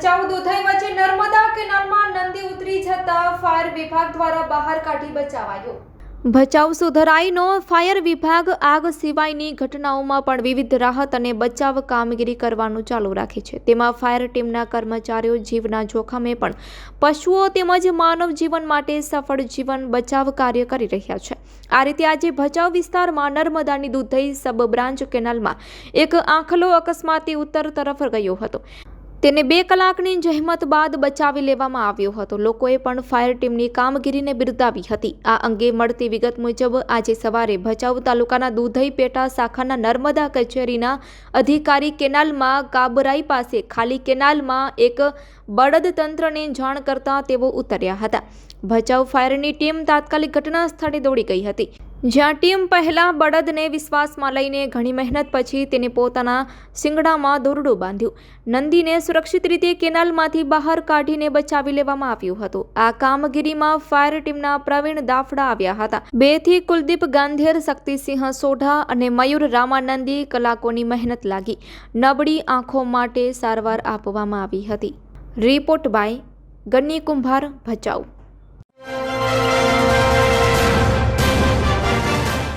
ભચાઉ દુધઈ વચ્ચે નર્મદા કેનાલમાં નંદી ઉતરી જતા ફાયર વિભાગ દ્વારા બહાર કાઢી બચાવાયો. ભચાઉ સુધરાઈનો ફાયર વિભાગ આગ સિવાયની ઘટનાઓમાં પણ વિવિધ રાહત અને બચાવ કામગીરી કરવાનું ચાલુ રાખે છે. તેમાં ફાયર ટીમના કર્મચારીઓ જીવના જોખમે પણ પશુઓ તેમજ માનવ જીવન માટે સફળ જીવન બચાવ કાર્ય કરી રહ્યા છે. આ રીતે આજે ભચાઉ વિસ્તારમાં નર્મદાની દુધઈ સબ બ્રાન્ચ કેનાલમાં એક આંખલો અકસ્માતી ઉત્તર તરફ ગયો હતો. તેને બે કલાકની જહેમત બાદ બચાવી લેવામાં આવ્યો હતો. લોકોએ પણ ફાયર ટીમની કામગીરીને બિરદાવી હતી. આ અંગે મળતી વિગત મુજબ આજે સવારે ભચાઉ તાલુકાના દૂધઈ પેટા શાખાના નર્મદા કચેરીના અધિકારી કેનાલમાં કાબરાઈ પાસે ખાલી કેનાલમાં એક બળદ તંત્રને જાણ કરતા તેઓ ઉતર્યા હતા. ભચાઉ ફાયરની ટીમ તાત્કાલિક ઘટના સ્થળે દોડી ગઈ હતી. જ્યાં ટીમ પહેલાં બળદને વિશ્વાસમાં લઈને ઘણી મહેનત પછી તેને પોતાના શિંગડામાં દોરડું બાંધ્યું. નંદીને સુરક્ષિત રીતે કેનાલમાંથી બહાર કાઢીને બચાવી લેવામાં આવ્યું હતું. આ કામગીરીમાં ફાયર ટીમના પ્રવીણ દાફડા આવ્યા હતા. બેથી કુલદીપ ગાંધીર, શક્તિસિંહ સોઢા અને મયુર રામાનંદી કલાકોની મહેનત લાગી. નબળી આંખો માટે સારવાર આપવામાં આવી હતી. રિપોર્ટ બાય ગન્ની કુંભાર ભચાઉ.